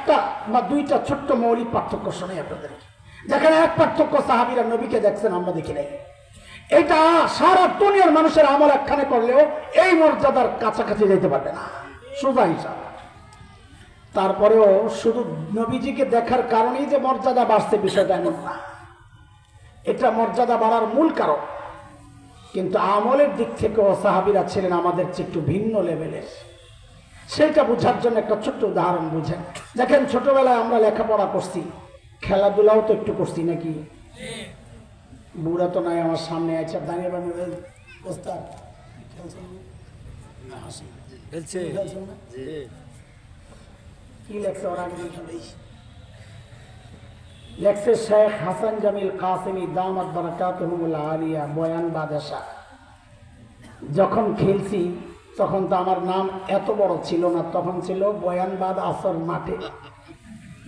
একটা বা দুইটা ছোট্ট মৌলিক পার্থক্য শোনাই আপনাদের যেখানে এক পার্থক্য সাহাবিরা নবীকে দেখছেন, আমরা দেখি নাই। এটা সারা দুনিয়ার মানুষের আমল একখানে করলেও এই মর্যাদার কাছাকাছি যেতে পারবে না। সোজা হিসাব। তারপরেও শুধু নবীজিকে দেখার কারণেই যে মর্যাদা বাড়ছে, বিষয়টা এমন না। এটা মর্যাদা বাড়ার মূল কারণ। কিন্তু আমলের দিক থেকেও সাহাবিরা ছিলেন আমাদের চেয়ে একটু ভিন্ন লেভেলের সেটা বোঝার জন্য একটা ছোট্ট উদাহরণ বুঝেন। দেখেন ছোটবেলায় আমরা লেখাপড়া করছি। খেলাধুলাও তো একটু করছি নাকি? বুড়া তো নাই আমার সামনে আছে দাঁড়িয়ে বানিয়ে ওস্তাদ। খেলছে। কি লেখছে ওরা? লেখছে শেখ হাসান জামিল কাসেমি দামাত বারাকাতুহুল আলিয়া বয়ান বাদেশা যখন খেলছি তখন তো আমার নাম এত বড় ছিল না তখন ছিল বয়ানবাদ আসর মাঠে।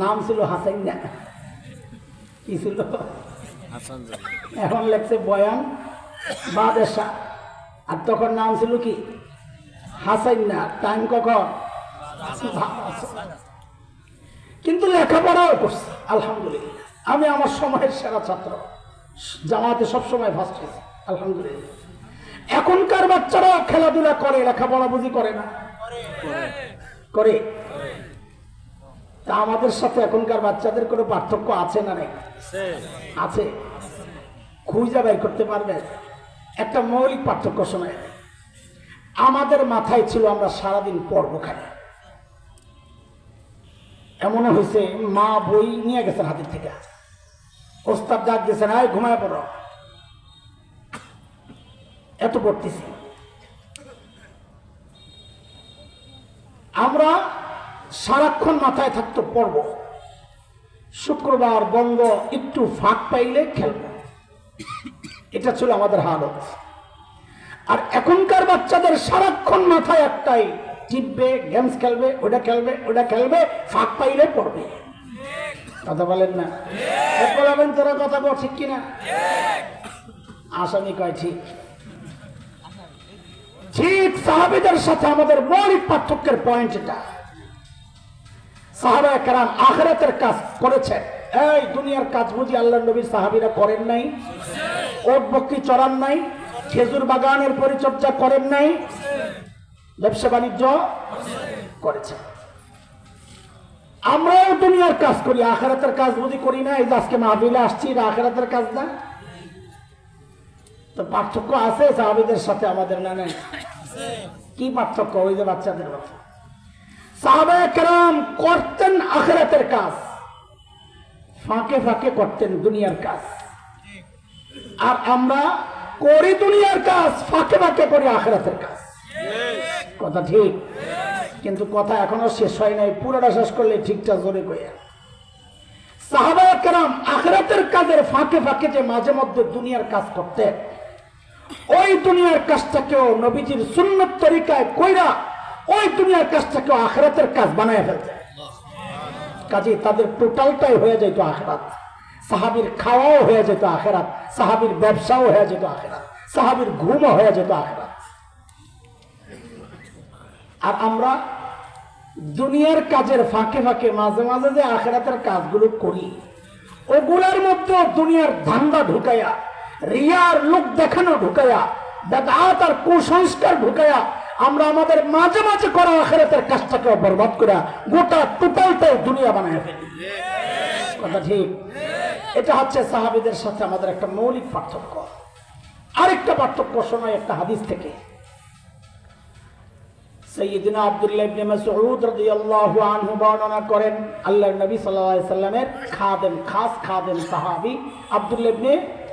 নাম ছিল হাসান না কি ছিল? এখন লেখছে বয়ান বাদেশা। আর তখন নাম ছিল কি? হাসান না টাইম কখন? কিন্তু লেখাপড়াও করছি আলহামদুলিল্লাহ। আমি আমার সময়ের সেরা ছাত্র। জামাতে সবসময় ফার্স্ট হয়েছি আলহামদুলিল্লাহ। এখনকার বাচ্চারা খেলাধুলা করে, লেখাপড়া বুঝি করে না। করে? তা আমাদের সাথে এখনকার বাচ্চাদের কোনো পার্থক্য আছে না সে আছে। খুঁজে বের করতে পারবে? একটা মৌলিক পার্থক্য শোনায় আমাদের মাথায় ছিল আমরা সারাদিন পড়ব খালি এমন হয়েছে, মা বই নিয়ে গেছেন হাতের থেকে। ওস্তাদ ডাক দিয়েছেন আয়, ঘুমায় পড়ো। এত পড়তেছি। আমরা সারাক্ষণ মাথায় থাকতো পড়ব। শুক্রবার বন্ধ একটু ফাঁক পাইলে খেলব। এটা ছিল আমাদের হালত। আর এখনকার বাচ্চাদের সারাক্ষণ মাথায় একটাই টিপবে গেমস খেলবে ওটা খেলবে ওটা খেলবে ফাঁক পাইলে পড়বে। কথা বলেন না? বলাবেন তোরা কথা বল ঠিক কিনা? আসামি কয় ঠিক। ঠিক সাহাবিদের সাথে আমাদের মৌলিক পার্থক্যের পয়েন্ট এটা। সাহাবা কারাম আখরাতের কাজ করেছেন। এই দুনিয়ার কাজ বুঝি আল্লাহ নবীর সাহাবিরা করেন নাই? ওট বকরি চড়ান নাই? খেজুর বাগানের পরিচর্যা করেন নাই? ব্যবসা বাণিজ্য করেছেন। আমরাও দুনিয়ার কাজ করি, আখরাতের কাজ বুঝি করি না, এই আজকে মাহবিলে আসছি আখরাতের কাজ না? তো পার্থক্য আছে, সাহাবিদের সাথে আমাদের না কি পার্থক্য? ওই যে বাচ্চাদের কথা। সাহাবায়ে করতেন আখেরাতের কাজ। ফাঁকে ফাঁকে করতেন দুনিয়ার কাজ। আর আমরা করি দুনিয়ার কাজ, ফাঁকে ফাঁকে করি আখেরাতের কাজ। কথা ঠিক? কিন্তু কথা এখনও শেষ হয় নাই, পুরোটা শেষ করলে ঠিকঠাক জোরে কইয়া। সাহাবায়ে কেরাম আখেরাতের কাজের ফাঁকে ফাঁকে যে মাঝে মধ্যে দুনিয়ার কাজ করতেন ওই দুনিয়ার কাজটাকেও নবীজির সুন্নত তরিকায় কইরা ওই দুনিয়ার কাজটাকেও আখরাতের কাজ বানায় ফেলতে। কাজে তাদের টোটালটাই হয়ে যেত আখরাত। সাহাবির খাওয়াও হয়ে যেত আখেরাত। সাহাবির ব্যবসাও হয়ে যেত আখেরাত। সাহাবির ঘুমও হয়ে যেত আখেরাত। আর আমরা দুনিয়ার কাজের ফাঁকে ফাঁকে মাঝে মাঝে যে আখেরাতের কাজগুলো করি, ওগুলার মধ্যে দুনিয়ার ধান্দা ঢুকাইয়া রিয়ার লোক দেখানো ঢুকাইয়া বেদাত আর কুসংস্কার ঢুকাইয়া আমরা আমাদের মাঝে মাঝে করা আখেরাতের কাজটাকে বরবাদ গোটা টোটালটাই দুনিয়া বানায় ফেলি। কথা ঠিক? এটা হচ্ছে সাহাবিদের সাথে আমাদের একটা মৌলিক পার্থক্য। আরেকটা পার্থক্য শোনায় একটা হাদিস থেকে। সৈয়দিনা আব্দুল্লাহ ইবনে মাসউদ রাদিয়াল্লাহু আনহু বর্ণনা করেন, আল্লাহর নবী সাল্লাল্লাহু আলাইহি সাল্লামের খাদেম, খাস খাদেম সাহাবী আব্দুল্লাহ ইবনে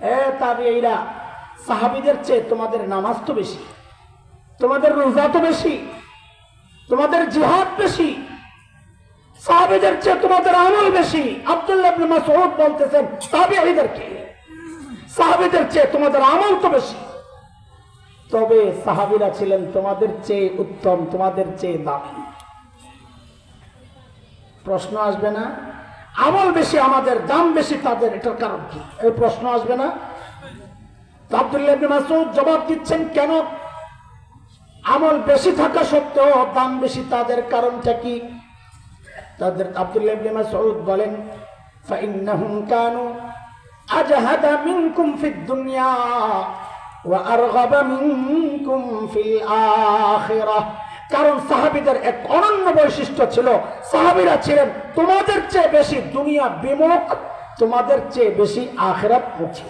এ সাহাবীদের চেয়ে তোমাদের নামাজ তো বেশি, তোমাদের রোজা তো বেশি, তোমাদের জিহাদ বেশি সাহাবা সাহাবিদের চেয়ে তোমাদের আমল বেশি। আব্দুল্লাহ মাসউদ বলতেছেন, তাবিঈদেরকে, সাহাবিদের চেয়ে তোমাদের আমল তো বেশি। তবে সাহাবিরা ছিলেন তোমাদের চেয়ে উত্তম, তোমাদের চেয়ে দামি। প্রশ্ন আসবে না? আমল বেশি আমাদের দাম বেশি তাদের এটার কারণ কি এই প্রশ্ন আসবে না তো আব্দুল্লাহ ইবনে মাসউদ জবাব দিচ্ছেন কেন আমল বেশি থাকা সত্ত্বেও দাম বেশি তাদের কারণটা কি তাদের আব্দুল্লাহ ইবনে মাসউদ বলেন فإنهم كانوا أجهد منكم في الدنيا وأرغب منكم في الآخرة কারণ সাহাবিদের এক অনন্য বৈশিষ্ট্য ছিল, সাহাবিরা ছিলেন তোমাদের চেয়ে বেশি দুনিয়া বিমুখ, তোমাদের চেয়ে বেশি আখেরাত মুখী।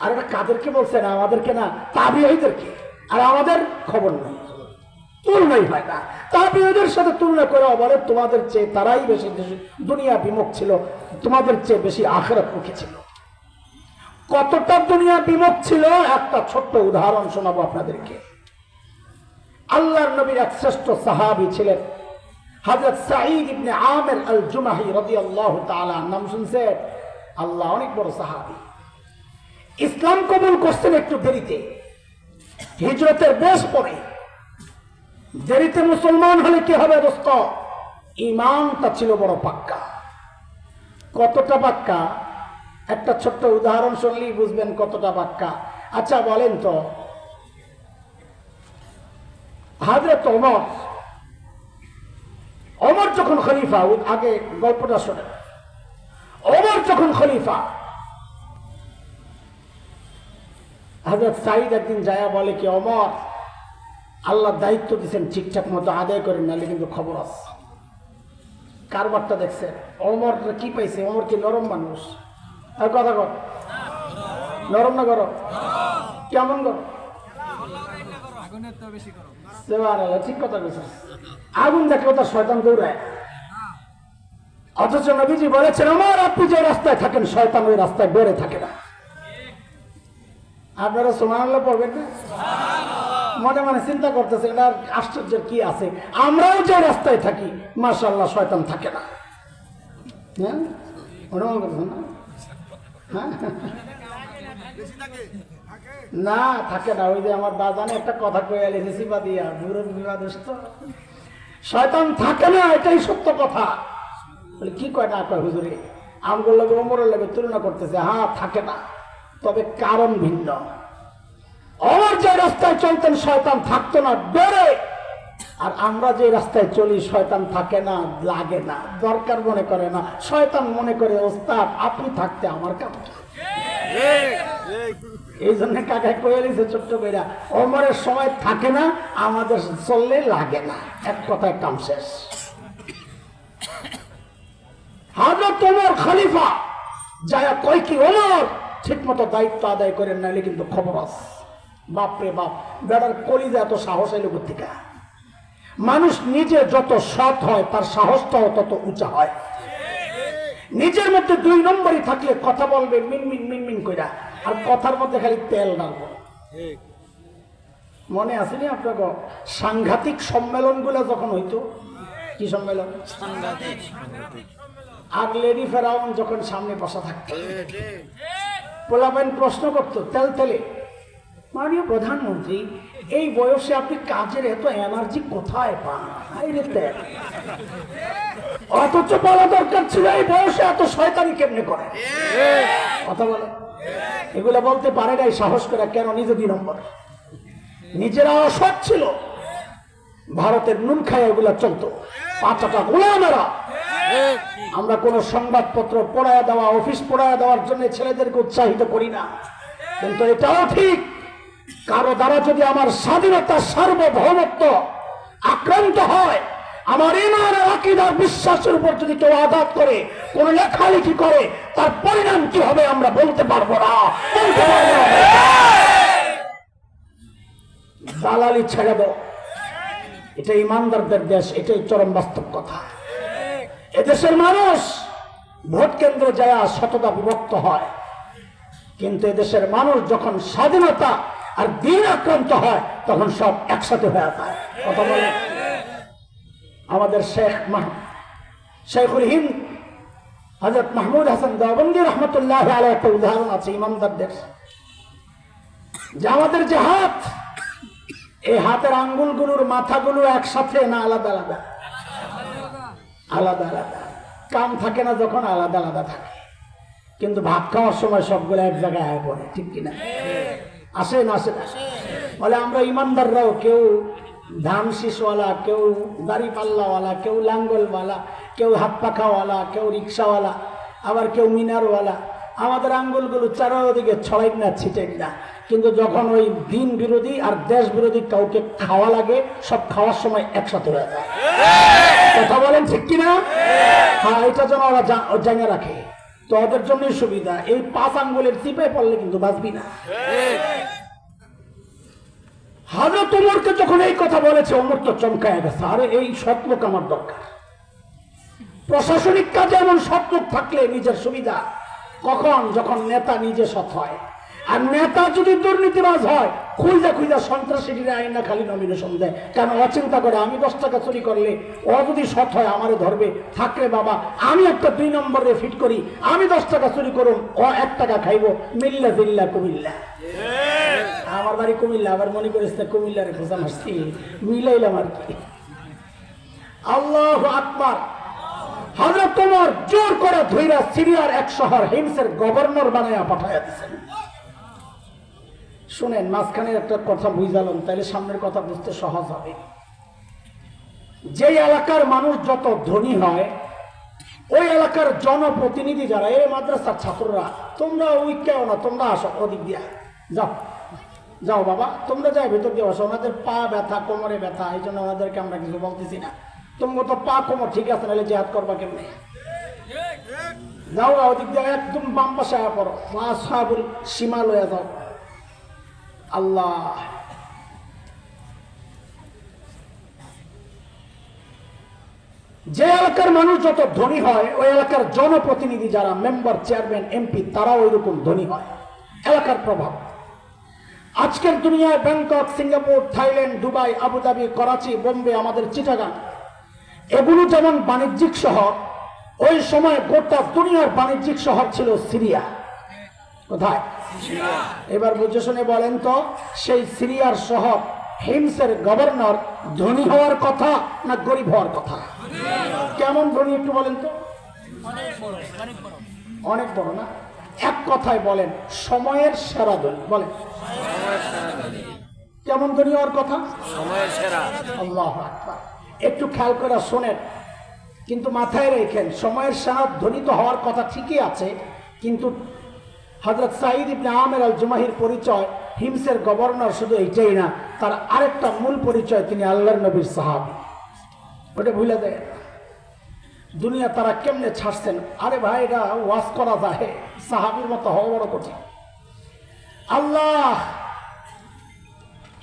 আর এটা কাদেরকে বলছে না, আমাদেরকে না তাবিঈদেরকে আর আমাদের খবর নেই। তুলনাই হয় না। তাবিঈদের সাথে তুলনা করে বলে, তোমাদের চেয়ে তারাই বেশি দুনিয়া বিমুখ ছিল, তোমাদের চেয়ে বেশি আখেরাত মুখী ছিল। কতটা দুনিয়া বিমুখ ছিল? একটা ছোট্ট উদাহরণ শোনাবো আপনাদেরকে। আল্লাহর নবীর এক শ্রেষ্ঠ সাহাবি ছিলেন। হযরত সাঈদ ইবনে আমির আল জুমাহি রাদিয়াল্লাহু তাআলা নাম শুনছেন আল্লাহ অনেক বড় সাহাবি। ইসলাম কবুল করছেন একটু দেরিতে। হিজরতের বেশ পরে। দেরিতে মুসলমান হলে কি হবে দোস্ত? ইমানটা ছিল বড় পাক্কা। কতটা পাক্কা? একটা ছোট্ট উদাহরণ শুনলেই বুঝবেন কতটা পাক্কা। আচ্ছা বলেন তো হাজরত অমর অমর যখন খলিফা আগে গল্পটা শোনেন। অমর যখন খলিফা, হাজরত সাইদ একদিন যায়া বলে কি অমর আল্লাহ দায়িত্ব দিচ্ছেন ঠিকঠাক মতো আদায় করেন, নাহলে কিন্তু খবর আছে। কারবারটা দেখছেন অমর কি পাইছে? অমর কি নরম মানুষ? আর কথা কর নরম না করো কেমন করো ঠিক কথা কইছিস। আগুন দেখলে তো শয়তান দৌড়ায়। অথচ নবীজি বলেছেন আমার আপনি যে রাস্তায় থাকেন শয়তান ওই রাস্তায় বেড়ে থাকে না। আপনারা সুবহানাল্লাহ পড়বেন না? মনে মনে চিন্তা করতেছে এটা আশ্চর্য কি আছে? আমরাও যে রাস্তায় থাকি মাশাআল্লাহ শয়তান থাকে না। হ্যাঁ? অনুমান করছেন না? হ্যাঁ? না, থাকে না। ওই যে আমার বাজানে একটা কথা কয়ে লিখেছি বা দিয়া বুড়ো বিবাদ তো শয়তান থাকে না, এটাই সত্য কথা। বলে, কি কয় না, কয় হুজুরে? আমগুলো লাগে ওমরের লাগে তুলনা করতেছে। হ্যাঁ থাকে না। তবে কারণ ভিন্ন। অমর যে রাস্তায় চলতেন, শয়তান থাকতো না বেড়ে আর আমরা যে রাস্তায় চলি, শয়তান থাকে না, লাগে না, দরকার মনে করে না। শয়তান মনে করে, ওস্তাদ, আপনি থাকতে আমার কাম? এই জন্য কাকা কয়ে দিছে, ছোট্ট কইরা অমরের সময় থাকে না, আমাদের চললে লাগে না। এক কথায় কাম শেষ। হাজরত ওমর খলিফা যায়া কয় কি, ওমর ঠিক মতো দায়িত্ব আদায় করেন নাইলে কিন্তু খবর আছে। বাপরে বাপ, বেড়ার কলিজা এত সাহস এলো কোথেকে মানুষ নিজে যত সৎ হয়, তার সাহসটাও তত উঁচা হয়। নিজের মধ্যে দুই নম্বরই থাকলে কথা বলবে, মিনমিন মিনমিন কইরা। আর কথার মধ্যে খালি তেল ডালবো মনে আসেনি আপনাকে? সাংঘাতিক সম্মেলনগুলো যখন হইতো কি সম্মেলন? আর লেডি ফেরাউন যখন সামনে বসা থাকতো। পোলাবেন প্রশ্ন করতো তেল তেলে মাননীয় প্রধানমন্ত্রী এই বয়সে আপনি কাজের এত এনার্জি কোথায় পান? অথচ বলা দরকার ছিল এই বয়সে এত শয়তানি কেমনে করে? কথা বলে এগুলো বলতে পারে নাই, সাহস করে কেন নিজে দুই নম্বর? নিজেরা অসৎ ছিল। ভারতের নুন খায় এগুলা চলতো। পাঁচটা গোলামেরা। আমরা কোন সংবাদপত্র পড়ায় দেওয়া, অফিস পড়ায় দেওয়ার জন্য ছেলেদেরকে উৎসাহিত করি না। কিন্তু এটাও ঠিক, কারও দ্বারা যদি আমার স্বাধীনতা সার্বভৌমত্ব আক্রান্ত হয় আমার ইমানের আকিদার বিশ্বাসের উপর যদি কেউ আঘাত করে, কোন লেখালেখি করে, তার পরিণাম কি হবে আমরা বলতে পারব না। দালালি ছেড়ে এটা ইমানদারদের দেশ, এটাই চরম বাস্তব কথা। এদেশের মানুষ ভোট কেন্দ্র যায় শততা বিভক্ত হয়। কিন্তু এদেশের মানুষ যখন স্বাধীনতা আর দিন আক্রান্ত হয়, তখন সব একসাথে হয়ে যায়। কথা বলে আমাদের শেখ মাহ শেখুল হিন্দ হজরত মাহমুদ হাসান দেওবন্দি রহমতুল্লাহ আলাই একটা উদাহরণ আছে ইমামদারদের। যে আমাদের যে হাত, এই হাতের আঙ্গুলগুলোর মাথাগুলো একসাথে না আলাদা আলাদা? আলাদা আলাদা। কাম থাকে না যখন, আলাদা আলাদা থাকে। কিন্তু ভাত খাওয়ার সময় সবগুলো এক জায়গায় আয় পড়ে, ঠিক কিনা? আসে না আসে না বলে, আমরা ইমানদাররাও কেউ ধান শীষওয়ালা কেউ দাড়ি পাল্লাওয়ালা, কেউ লাঙ্গলওয়ালা, কেউ হাত পাখাওয়ালা, কেউ রিক্সাওয়ালা, আবার কেউ মিনারওয়ালা। আমাদের আঙ্গুলগুলো চারোদিকে ছড়াই না, ছিটাই না। কিন্তু যখন ওই দিন বিরোধী আর দেশ বিরোধী কাউকে খাওয়া লাগে, সব খাওয়ার সময় একসাথে হয়ে যায়। কথা বলেন ঠিক কিনা? হ্যাঁ এটা যেন ওরা জানে রাখে। তো ওদের জন্যই সুবিধা। এই পাঁচ আঙ্গুলের চিপে পড়লে কিন্তু বাঁচবি না। হাজরত ওমরকে যখন এই কথা বলেছে ওমর তো চমকায় গেছে। আরে, এই সৎ আমার দরকার। প্রশাসনিক কাজে এমন সৎ থাকলে নিজের সুবিধা, কখন যখন নেতা নিজে সৎ হয়। আর নেতা যদি দুর্নীতিবাজ হয় খুঁজা খুঁজা সন্ত্রাসীরা আইন না খালি নমিনেশন দেয়। কেন, অচিন্তা করে আমি দশ টাকা চুরি করলে ও যদি সৎ হয়, আমারে ধরবে। থাকলে বাবা, আমি একটা দুই নম্বরে ফিট করি, আমি দশ টাকা চুরি করুন, ও এক টাকা খাইবো। মিল্লা জিল্লা কুমিল্লা। আমার বাড়ি কুমিল্লা, আবার মনে করিস না কুমিল্লারে খোঁজা মারছি, মিলাইলাম আর কি। আল্লাহ আকবার। হজরত তোমার জোর করে ধৈরা সিরিয়ার এক শহর হিমসের গভর্নর বানাইয়া পাঠাইয়া দিচ্ছেন শুনেন, মাঝখানে একটা কথা বুঝালাম তাহলে সামনের কথা বুঝতে সহজ হবে। যে এলাকার মানুষ যত ধনী হয়, ওই এলাকার জনপ্রতিনিধি যারা এই মাদ্রাসার ছাত্ররা, তোমরা ওই কেউ না, তোমরা আসো ওদিক দিয়া, যাও। যাও বাবা, তোমরা যাই ভেতর দিয়ে বসো ওনাদের পা ব্যথা, কোমরে ব্যথা, এই জন্য ওনাদেরকে আমরা কিছু বলতেছি না। তোমার তো পা, কোমর ঠিক আছে, নাহলে জেহাদ করবা কেমনে? যাও ওদিক দিয়ে একদম বাম পাশে আয়া পড়ো মা সাহাবুল সীমা লয়ে যাও। আল্লাহ। যে এলাকার মানুষ যত ধনী হয়, ওই এলাকার জনপ্রতিনিধি যারা মেম্বার চেয়ারম্যান এমপি তারাও ওই রকম ধনী হয়। এলাকার প্রভাব। আজকের দুনিয়ায় Bangkok Singapore Thailand Dubai Abu Dhabi Karachi Bombay আমাদের চিটাগাং। এগুলো যেমন বাণিজ্যিক শহর ওই সময় গোটা দুনিয়ার বাণিজ্যিক শহর ছিল সিরিয়া। কোথায়? এবার বুঝে শুনে বলেন তো সেই সিরিয়ার শহর হিমসের গভর্নর ধনী হওয়ার কথা না গরিব হওয়ার কথা? কেমন ধনী একটু বলেন তো? অনেক বড় না? এক কথায় বলেন সময়ের সেরা ধনী বলেন। কেমন ধনী হওয়ার কথা? সময়ের সেরা। আল্লাহ একটু খেয়াল করে শোনেন কিন্তু মাথায় রেখেন সময়ের সেরা ধ্বনিত হওয়ার কথা ঠিকই আছে কিন্তু হজরত সাঈদ ইবনে আমের আল জুমাহির পরিচয় হিমসের গভর্নর শুধু এইটাই না তার আরেকটা মূল পরিচয় তিনি আল্লাহর নবীর সাহাবি। ওটা ভুলে দেয় দুনিয়া তারা কেমনে ছাড়ছেন? আরে ভাই, এটা ওয়াজ করা যায়। সাহাবির মতো হওয়া বড় কঠিন আল্লাহ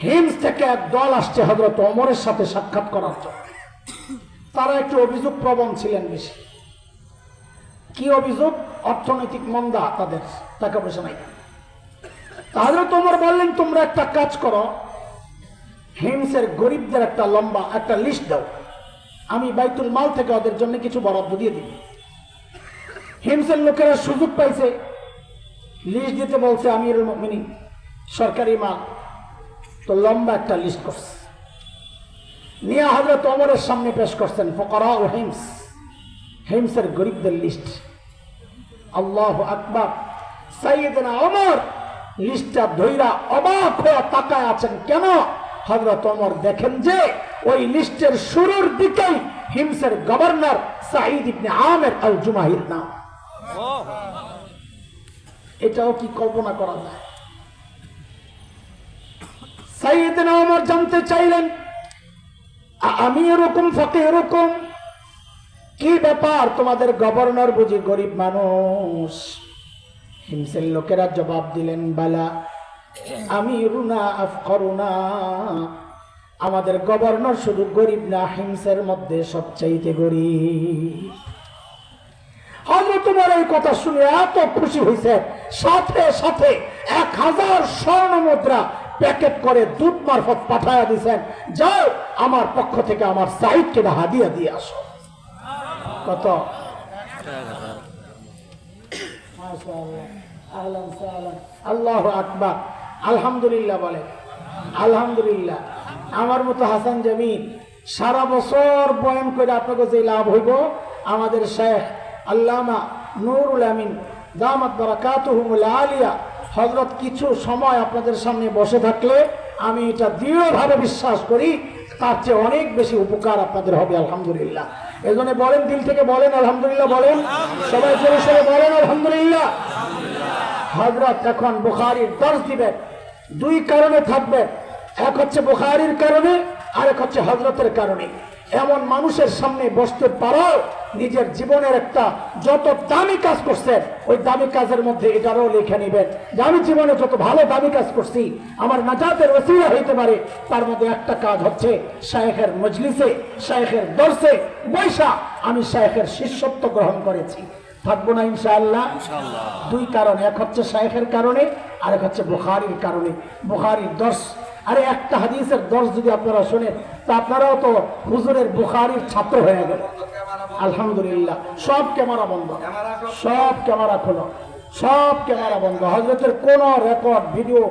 হিমস থেকে এক দল আসছে হজরত অমরের সাথে সাক্ষাৎ করার জন্য। তারা একটু অভিযোগ প্রবণ ছিলেন বেশি। কি অভিযোগ? অর্থনৈতিক মন্দা তাদের টাকা পয়সা নাই। তাহলে তোমার বললেন, তোমরা একটা কাজ করো হিমসের গরিবদের একটা লম্বা একটা লিস্ট দাও। আমি বাইতুল মাল থেকে ওদের জন্য কিছু বরাদ্দ দিয়ে দিই। হিমসের লোকেরা সুযোগ পাইছে লিস্ট দিতে বলছে, আমিরুল মুমিনিন সরকারি মাল। তো লম্বা একটা লিস্ট করছে। নিয়ে হজরত অমরের সামনে পেশ করছেন, ফকরা ও হিমস। হিমসের গরিবদের লিস্ট আল্লাহ আকবর। সাইয়েদনা অমর লিস্টটা ধৈরা অবাক হয়ে তাকায় আছেন, কেন? হজরত অমর দেখেন যে ওই লিস্টের শুরুর দিকেই হিমসের গভর্নর সাঈদ ইবনে আমের আল জুমাহির নাম। এটাও কি কল্পনা করা যায়? সাইয়েদনা ওমর জানতে চাইলেন আমি এরকম, ফাঁকে এরকম? কি ব্যাপার তোমাদের গভর্নর বুঝি গরিব মানুষ? হিমসের লোকেরা জবাব দিলেন, বালা, আমি রুনা আফ করুনা। আমাদের গভর্নর শুধু গরিব না হিমসের মধ্যে সবচাইতে গরিব। তোমার এই কথা শুনে এত খুশি হয়েছে সাথে সাথে এক হাজার স্বর্ণ মুদ্রা প্যাকেট করে দুধ মারফত পাঠাইয়া দিছেন। যাও, আমার পক্ষ থেকে আমার সাইডকে হাদিয়া দিয়ে আসো। কত। আল্লাহু আকবার। আলহামদুলিল্লাহ বলে। আলহামদুলিল্লাহ। আমার মতো হাসান জামিন সারা বছর বয়ান করে আপনাকে যে লাভ হইব, আমাদের শেখ আল্লামা নুরুল আমিন আলিয়া হজরত কিছু সময় আপনাদের সামনে বসে থাকলে আমি এটা দৃঢ়ভাবে বিশ্বাস করি, তার চেয়ে অনেক বেশি উপকার আপনাদের হবে, আলহামদুলিল্লাহ। এই জন্য বলেন, দিল থেকে বলেন, আলহামদুলিল্লাহ বলেন। সবাই জোরে সরে বলেন, আলহামদুলিল্লাহ। হজরত এখন বুখারির দর্শ দিবেন দুই কারণে থাকবে। এক হচ্ছে বুখারির কারণে আর এক হচ্ছে হজরতের কারণে। এমন মানুষের সামনে বসতে পারো নিজের জীবনের একটা যত দামি কাজ করছেন ওই দামি কাজের মধ্যে এটারও লিখে নিবেন যে আমি জীবনে যত ভালো দামি কাজ করছি আমার নাজাতের ওসিলা হইতে পারে তার মধ্যে একটা কাজ হচ্ছে শায়েখের মজলিসে শায়েখের দর্শে বৈশা আমি শায়েখের শিষ্যত্ব গ্রহণ করেছি। থাকব না ইনশাআল্লাহ? দুই কারণ এক হচ্ছে শায়েখের কারণে আর এক হচ্ছে বুখারির কারণে। বুখারির দর্শ আরে একটা হাদিসের দর্শ যদি আপনারা শোনেন, তা আপনারাও তো হুজুরের বুখারির ছাত্র হয়ে গেল আলহামদুলিল্লাহ। সব ক্যামেরা বন্ধ। সব ক্যামেরা খোলো। সব ক্যামেরা বন্ধ। হজরতের কোন রেকর্ড ভিডিও